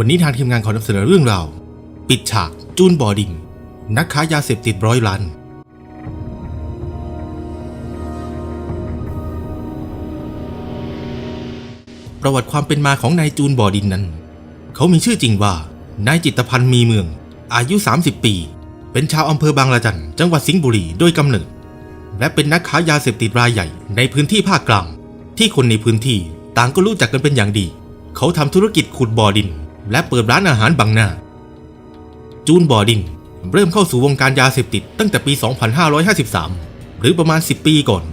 วันนี้ทางทีมงานขอนำเสนอเรื่องราว ปิดฉากจูนบอดิง นักค้ายาเสพติดร้อยล้านประวัติความเป็นมาของนายจูนบอดินนั้น เขามีชื่อจริงว่านายจิตพันธ์มีเมือง อายุ 30 ปี เป็นชาวอำเภอบางละจันจังหวัดสิงห์บุรีโดยกำเนิด และเป็นนักค้ายาเสพติดรายใหญ่ในพื้นที่ภาคกลาง ที่คนในพื้นที่ต่างก็รู้จักกันเป็นอย่างดี เขาทำธุรกิจขุดบ่อดิน และเปิดร้านอาหารบางหน้า จูนบอดินเริ่มเข้าสู่วงการยาเสพติดตั้งแต่ปี 2553 หรือประมาณ 10 ปีก่อน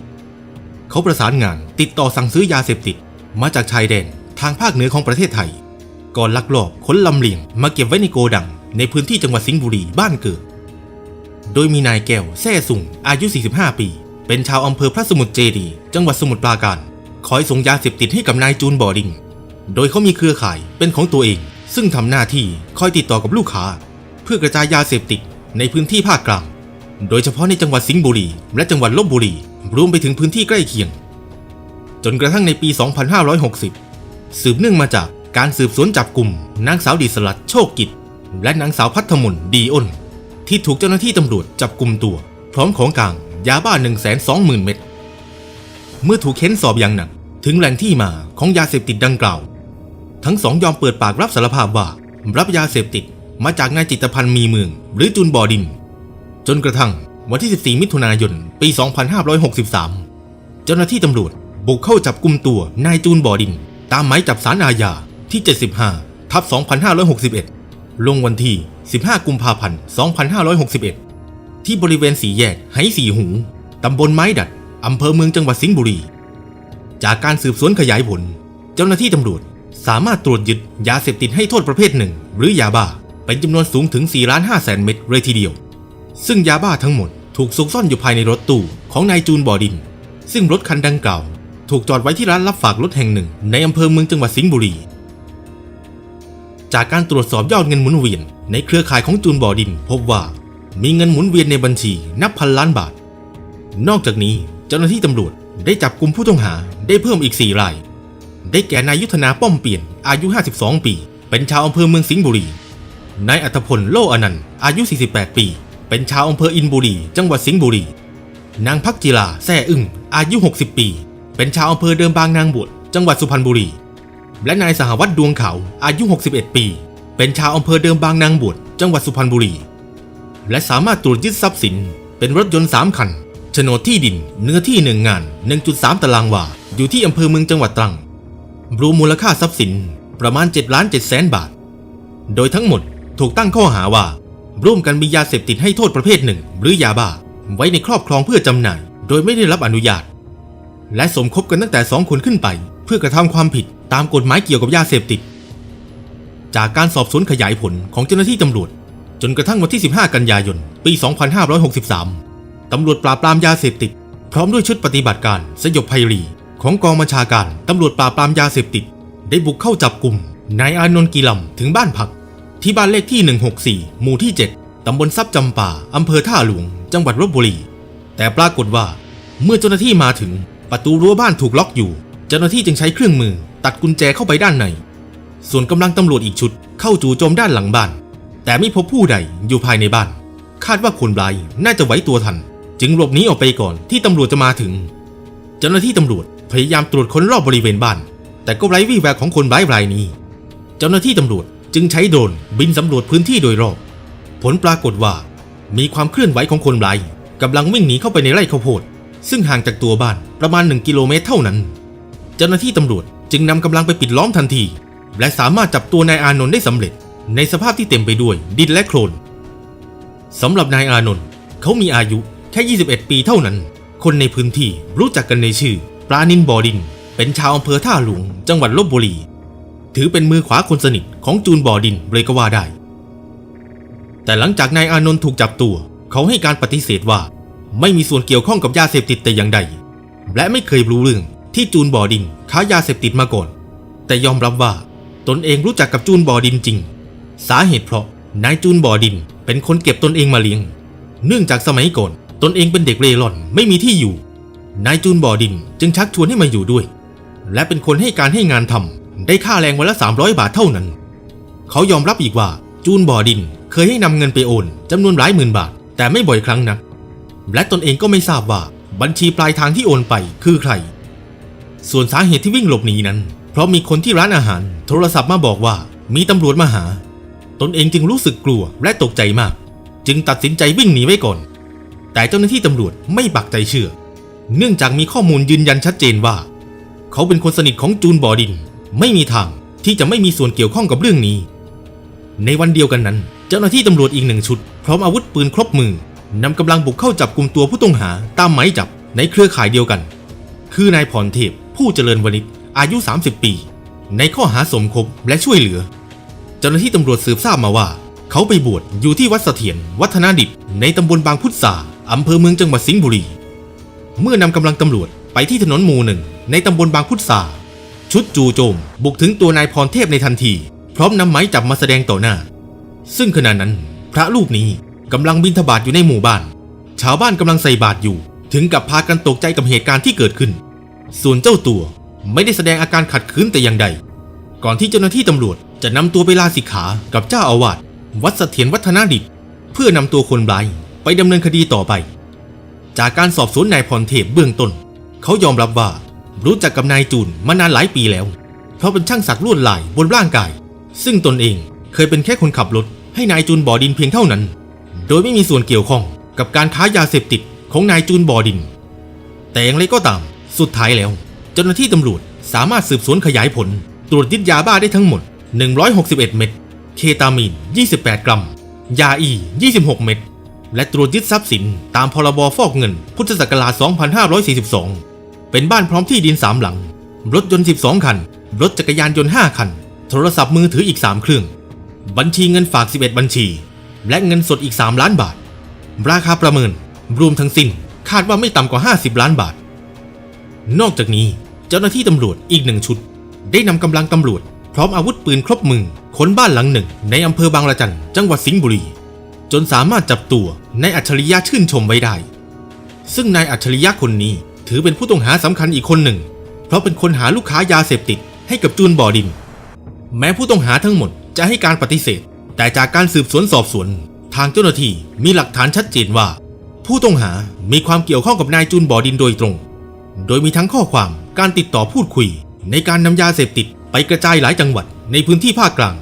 เขาประสานงานติดต่อสั่งซื้อยาเสพติด มาจากชายแดนทางภาคเหนือของประเทศไทย ก่อนลักลอบขนลำเลียงมาเก็บไว้ในโกดัง ในพื้นที่จังหวัดสิงห์บุรีบ้านเกิด โดยมีนายแก้วแซ่สุงอายุ 45 ปี เป็นชาวอำเภอพระสมุทรเจดีย์จังหวัดสมุทรปราการคอยส่งยาเสพติดให้กับนายจูนบอดิง โดยเขามีเครือข่ายเป็นของตัวเอง ซึ่งทำหน้าที่คอยติดต่อกับลูกค้า เพื่อกระจายยาเสพติดในพื้นที่ภาคกลาง โดยเฉพาะในจังหวัดสิงห์บุรี และจังหวัดลบบุรี รวมไปถึงพื้นที่ใกล้เคียง จนกระทั่งในปี 2560 สืบเนื่องมาจากการสืบสวนจับกลุ่มนางสาวดิสลัดโชคกิจ และนางสาวพัฒมนดีอ้น ที่ถูกเจ้าหน้าที่ตำรวจจับกลุ่มตัว พร้อมของกลางยาบ้า 120,000 เม็ด เมื่อถูกเค้นสอบอย่างหนักถึงแหล่งที่มาของยาเสพติดดังกล่าว ทั้งสองยอมเปิดปากรับสารภาพว่า รับยาเสพติดมาจากนายจิตพันธ์มีเมือง หรือจุนบอดิน จนกระทั่งวันที่ 14 มิถุนายน ปี 2563 เจ้าหน้าที่ตำรวจบุกเข้าจับกุมตัวนายจูนบอดิน ตามหมายจับสารอาญาที่ 75 ทับ 2561 ลงวันที่ 15 กุมภาพันธ์ 2561 ที่บริเวณสีแยกไหสีหู ตำบลไม้ดัด อำเภอเมืองจังหวัดสิงห์บุรี จากการสืบสวนขยายผล เจ้าหน้าที่ตำรวจ สามารถตรวจยึดยาเสพติดให้โทษประเภทหนึ่ง หรือยาบ้า เป็นจำนวนสูงถึง4ล้าน5แสนเม็ดเลยทีเดียว ซึ่งยาบ้าทั้งหมดถูกซุกซ่อนอยู่ภายในรถตู้ของนายจูนบอดิน ซึ่งรถคันดังกล่าว ถูกจอดไว้ที่ร้านรับฝากรถแห่งหนึ่ง ในอำเภอเมืองจังหวัดสิงห์บุรี จากการตรวจสอบยอดเงินหมุนเวียน ในเครือข่ายของจูนบอดิน พบว่ามีเงินหมุนเวียนในบัญชีนับพันล้านบาท นอกจากนี้เจ้าหน้าที่ตำรวจได้จับกลุ่มผู้ต้องหาได้เพิ่มอีก4ราย ได้แก่นายยุทธนาป้อมเปลี่ยน อายุ 52 ปี เป็นชาวอำเภอเมืองสิงห์บุรี นายอัธพลโลอนันต์ อายุ 48 ปี เป็นชาวอำเภออินบุรี จังหวัดสิงห์บุรี นางพักจิลาแซ่อึ้ง อายุ 60 ปี เป็นชาวอำเภอเดิมบางนางบวช จังหวัดสุพรรณบุรี และนายสหวัตดวงเขา อายุ 61 ปี เป็นชาวอำเภอเดิมบางนางบวช จังหวัดสุพรรณบุรี และสามารถตรวจยึดทรัพย์สิน เป็นรถยนต์3คันโฉนดที่ดิน เนื้อที่หนึ่งงาน 1.3 ตารางวา อยู่ที่อำเภอเมืองจังหวัดตรัง รวมมูลค่าทรัพย์สินประมาณ7ล้าน7แสนบาท โดยทั้งหมดถูกตั้งข้อหาว่า ร่วมกันมียาเสพติดให้โทษประเภทหนึ่ง หรือยาบ้า ไว้ในครอบครองเพื่อจำหน่าย โดยไม่ได้รับอนุญาต และสมคบกันตั้งแต่2คนขึ้นไป เพื่อกระทำความผิดตามกฎหมายเกี่ยวกับยาเสพติด จากการสอบสวนขยายผลของเจ้าหน้าที่ตำรวจ จนกระทั่งวันที่ 15 กันยายน ปี 2563ตำรวจปราบปรามยาเสพติด พร้อมด้วยชุดปฏิบัติการสยบภัยรี ของกองบัญชาการตำรวจปราบปรามยาเสพติด ได้บุกเข้าจับกลุ่มนายอานนท์กีลำถึงบ้านพัก ที่บ้านเลขที่ 164 หมู่ที่ 7 ตำบลทรัพย์จำป่าอำเภอท่าหลวง จังหวัดลบบุรี แต่ปรากฏว่า เมื่อเจ้าหน้าที่มาถึงประตูรั้วบ้านถูกล็อกอยู่ เจ้าหน้าที่จึงใช้เครื่องมือ ตัดกุญแจเข้าไปด้านใน ส่วนกำลังตำรวจอีกชุดเข้าจู่โจมด้านหลังบ้าน แต่ไม่พบผู้ใดอยู่ภายในบ้าน คาดว่าคนร้ายน่าจะไว้ตัวทัน จึงหลบหนีออกไปก่อนที่ตำรวจจะมาถึง เจ้าหน้าที่ตำรวจ พยายามตรวจค้นรอบบริเวณบ้าน แต่ก็ไร้วี่แววของคนร้ายรายนี้ เจ้าหน้าที่ตำรวจจึงใช้โดรนบินสำรวจพื้นที่โดยรอบ ผลปรากฏว่า มีความเคลื่อนไหวของคนร้ายกำลังวิ่งหนีเข้าไปในไร่ข้าวโพดซึ่งห่างจากตัวบ้านประมาณ 1 กิโลเมตรเท่านั้น เจ้าหน้าที่ตำรวจจึงนำกำลังไปปิดล้อมทันที และสามารถจับตัวนายอานนท์ได้สำเร็จ ในสภาพที่เต็มไปด้วยดินและโคลนสำหรับนายอานนท์เขามีอายุแค่ 21 ปีเท่านั้น คนในพื้นที่รู้จักกันในชื่อ ปรานินบอดิน เป็นชาวอำเภอท่าหลวงจังหวัดลบบุรี ถือเป็นมือขวาคนสนิทของจูนบอดินเลยก็ว่าได้ แต่หลังจากนายอานนท์ถูกจับตัว เขาให้การปฏิเสธว่า ไม่มีส่วนเกี่ยวข้องกับยาเสพติดแต่อย่างใด และไม่เคยรู้เรื่องที่จูนบอดินค้ายาเสพติดมาก่อน แต่ยอมรับว่า ตนเองรู้จักกับจูนบอดินจริง สาเหตุเพราะนายจูนบอดินเป็นคนเก็บตนเองมาเลี้ยง เนื่องจากสมัยก่อนตนเองเป็นเด็กเร่ร่อนไม่มีที่อยู่ นายจูนบอดินจึงชักชวนให้มาอยู่ด้วย และเป็นคนให้การให้งานทำได้ค่าแรงวันละ 300 บาทเท่านั้น เขายอมรับอีกว่าจูนบ่อดินเคยให้นำเงินไปโอนจำนวนหลายหมื่นบาท แต่ไม่บ่อยครั้งนักและตนเองก็ไม่ทราบว่าบัญชีปลายทางที่โอนไปคือใคร ส่วนสาเหตุที่วิ่งหลบหนีนั้น เพราะมีคนที่ร้านอาหาร โทรศัพท์มาบอกว่ามีตำรวจมาหา ตนเองจึงรู้สึกกลัวและตกใจมาก จึงตัดสินใจวิ่งหนีไว้ก่อน แต่เจ้าหน้าที่ตำรวจไม่ปักใจเชื่อ เนื่องจากมีข้อมูลยืนยันชัดเจนว่า เขาเป็นคนสนิทของจูนบอดิน ไม่มีทางที่จะไม่มีส่วนเกี่ยวข้องกับเรื่องนี้ ในวันเดียวกันนั้น เจ้าหน้าที่ตำรวจอีกหนึ่งชุด พร้อมอาวุธปืนครบมือนำกำลังบุกเข้าจับกลุ่มตัวผู้ต้องหาตามหมายจับในเครือข่ายเดียวกัน คือนายพรเทพผู้เจริญวณิชอายุ 30 ปี ในข้อหาสมคบและช่วยเหลือ เจ้าหน้าที่ตำรวจสืบทราบมาว่า เขาไปบวชอยู่ที่วัดเสถียรวัฒนาดิบในตำบลบางพุทธาอำเภอเมืองจังหวัดสิงห์บุรี เมื่อนำกำลังตำรวจไปที่ถนนหมู่หนึ่งในตำบลบางพุทธาชุดจู่โจม บุกถึงตัวนายพรเทพในทันที พร้อมนำไม้จับมาแสดงต่อหน้า ซึ่งขณะนั้น พระรูปนี้กำลังบิณฑบาตอยู่ในหมู่บ้าน ชาวบ้านกำลังใส่บาตรอยู่ ถึงกับพากันตกใจกับเหตุการณ์ที่เกิดขึ้น ส่วนเจ้าตัวไม่ได้แสดงอาการขัดขืนแต่อย่างใด ก่อนที่เจ้าหน้าที่ตำรวจจะนำตัวไปลาสิกขากับเจ้าอาวาสวัดเสถียรวัฒนาดิบเพื่อนำตัวคนร้ายไปดำเนินคดีต่อไป จากการสอบสวนนายพรเทพเบื้องต้น เขายอมรับว่ารู้จักกับนายจูนมานานหลายปีแล้ว เพราะเป็นช่างสักลวดลายบนร่างกาย ซึ่งตนเองเคยเป็นแค่คนขับรถให้นายจูนบ่อดินเพียงเท่านั้น โดยไม่มีส่วนเกี่ยวข้องกับการค้ายาเสพติดของนายจูนบ่อดิน แต่อย่างไรก็ตาม สุดท้ายแล้ว เจ้าหน้าที่ตำรวจสามารถสืบสวนขยายผล ตรวจยึดยาบ้าได้ทั้งหมด 161 เม็ด เคตามีน 28 กรัม ยาอี 26 เม็ด และตรวจยึดทรัพย์สินตามพรบฟอกเงิน พุทธศักราช 2542 เป็นบ้านพร้อมที่ดิน 3 หลัง รถยนต์ 12 คัน รถจักรยานยนต์ 5 คัน โทรศัพท์มือถืออีก 3 เครื่อง บัญชีเงินฝาก 11 บัญชี และเงินสดอีก 3 ล้านบาท ราคาประเมิน รวมทั้งสิ้นคาดว่าไม่ต่ำกว่า 50 ล้านบาท นอกจากนี้เจ้าหน้าที่ตำรวจอีกหนึ่งชุด ได้นำกำลังตำรวจ พร้อมอาวุธปืนครบมือค้นบ้านหลังหนึ่ง ในอำเภอบางละจันจังหวัดสิงห์บุรี จนสามารถจับตัวนายอัจฉริยะชื่นชมไว้ได้ ซึ่งนายอัจฉริยะคนนี้ถือเป็นผู้ต้องหาสำคัญอีกคนหนึ่ง เพราะเป็นคนหาลูกค้ายาเสพติดให้กับจูนบ่อดิน แม้ผู้ต้องหาทั้งหมดจะให้การปฏิเสธ แต่จากการสืบสวนสอบสวน ทางเจ้าหน้าที่มีหลักฐานชัดเจนว่า ผู้ต้องหามีความเกี่ยวข้องกับนายจูนบ่อดินโดยตรง โดยมีทั้งข้อความการติดต่อพูดคุย ในการนำยาเสพติดไปกระจายหลายจังหวัดในพื้นที่ภาคกลาง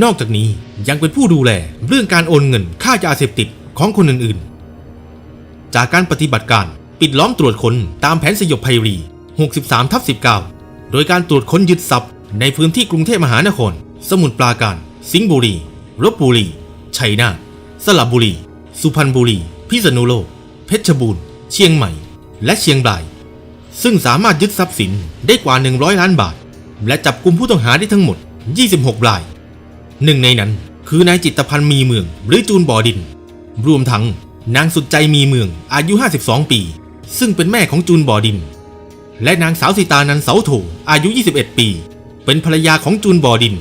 นอกจากนี้ยังเป็นผู้ดูแลเรื่องการโอนเงินค่ายาเสพติดของคนอื่นๆ จากการปฏิบัติการปิดล้อมตรวจค้นตามแผนสยบภัยรี 63ทับ19 โดยการตรวจค้นยึดทรัพย์ ในพื้นที่กรุงเทพมหานคร สมุทรปราการ สิงห์บุรีลบบุรี ชัยนาท สระบุรี สุพรรณบุรี พิษณุโลก เพชรบูรณ์ เชียงใหม่ และเชียงราย ซึ่งสามารถยึดทรัพย์สินได้กว่า 100 ล้านบาท และจับกลุ่มผู้ต้องหาได้ทั้งหมด 26 ราย หนึ่งในนั้น คือนายจิตพันธ์มีเมือง หรือจูนบ่อดิน รวมทั้งนางสุดใจมีเมืองอายุ 52 ปี ซึ่งเป็นแม่ของจูนบ่อดิน และนางสาวสิตานันเสาโถอายุ 21 ปี เป็นภรรยาของจูนบ่อดิน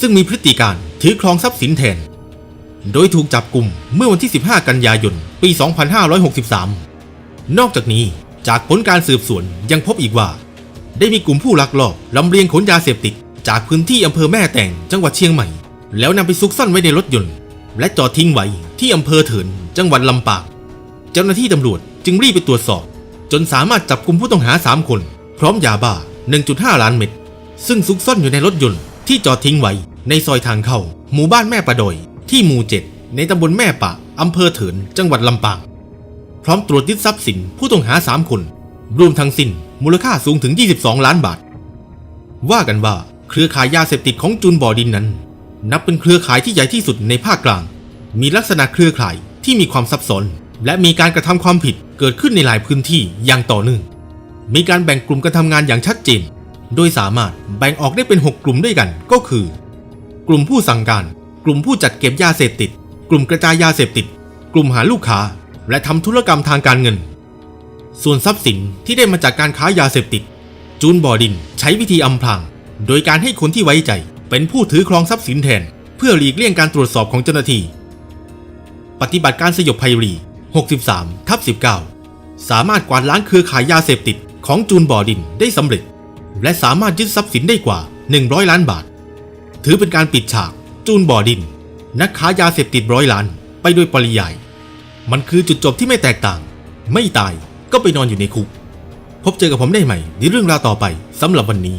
ซึ่งมีพฤติการถือครองทรัพย์สินแทน โดยถูกจับกลุ่มเมื่อวันที่ 15 กันยายน ปี 2563 นอกจากนี้จากผลการสืบสวนยังพบอีกว่า ได้มีกลุ่มผู้ลักลอบลำเลียงขนยาเสพติด จากพื้นที่อำเภอแม่แตงจังหวัดเชียงใหม่ แล้วนำไปซุกซ่อนไว้ในรถยนต์ และจอดทิ้งไว้ที่อำเภอเถินจังหวัดลำปางเจ้าหน้าที่ตำรวจจึงรีบไปตรวจสอบ จนสามารถจับกลุ่มผู้ต้องหา 3 คน พร้อมยาบ้า 1.5 ล้านเม็ดซึ่งซุกซ่อนอยู่ในรถยนต์ที่จอดทิ้งไว้ในซอยทางเข้า หมู่บ้านแม่ประดอย ที่หมู่7ในตำบลแม่ปะอำเภอเถินจังหวัดลำปาง พร้อมตรวจยึดทรัพย์สินผู้ต้องหา 3 คน รวมทั้งสิ้นมูลค่าสูงถึง 22 ล้านบาท ว่ากันว่า เครือข่ายยาเสพติดของจุนบ่อดินนั้น นับเป็นเครือข่ายที่ใหญ่ที่สุดในภาคกลาง มีลักษณะเครือข่ายที่มีความซับซ้อนและมีการกระทำความผิดเกิดขึ้นในหลายพื้นที่อย่างต่อเนื่อง มีการแบ่งกลุ่มการทำงานอย่างชัดเจน โดยสามารถแบ่งออกได้เป็น 6 กลุ่มด้วยกันก็คือ กลุ่มผู้สั่งการ กลุ่มผู้จัดเก็บยาเสพติด กลุ่มกระจายยาเสพติด กลุ่มหาลูกค้า และทำธุรกรรมทางการเงิน ส่วนทรัพย์สินที่ได้มาจากการค้ายาเสพติด จูนบอดินใช้วิธีอำพราง โดยการให้คนที่ไว้ใจเป็นผู้ถือครองทรัพย์สินแทน เพื่อหลีกเลี่ยงการตรวจสอบของเจ้าหน้าที่ ปฏิบัติการสยบภัยรี 63ทับ19 สามารถกวาดล้างเครือขายยาเสพติดของจูนบอดินได้สำเร็จ และสามารถยึดทรัพย์สินได้กว่า 100 ล้านบาท ถือเป็นการปิดฉากจูนบ่อดิน นักค้ายาเสพติดร้อยล้านไปโดยปริยาย มันคือจุดจบที่ไม่แตกต่าง ไม่ตายก็ไปนอนอยู่ในคุก พบเจอกับผมได้ใหม่ในเรื่องราวต่อไปสำหรับวันนี้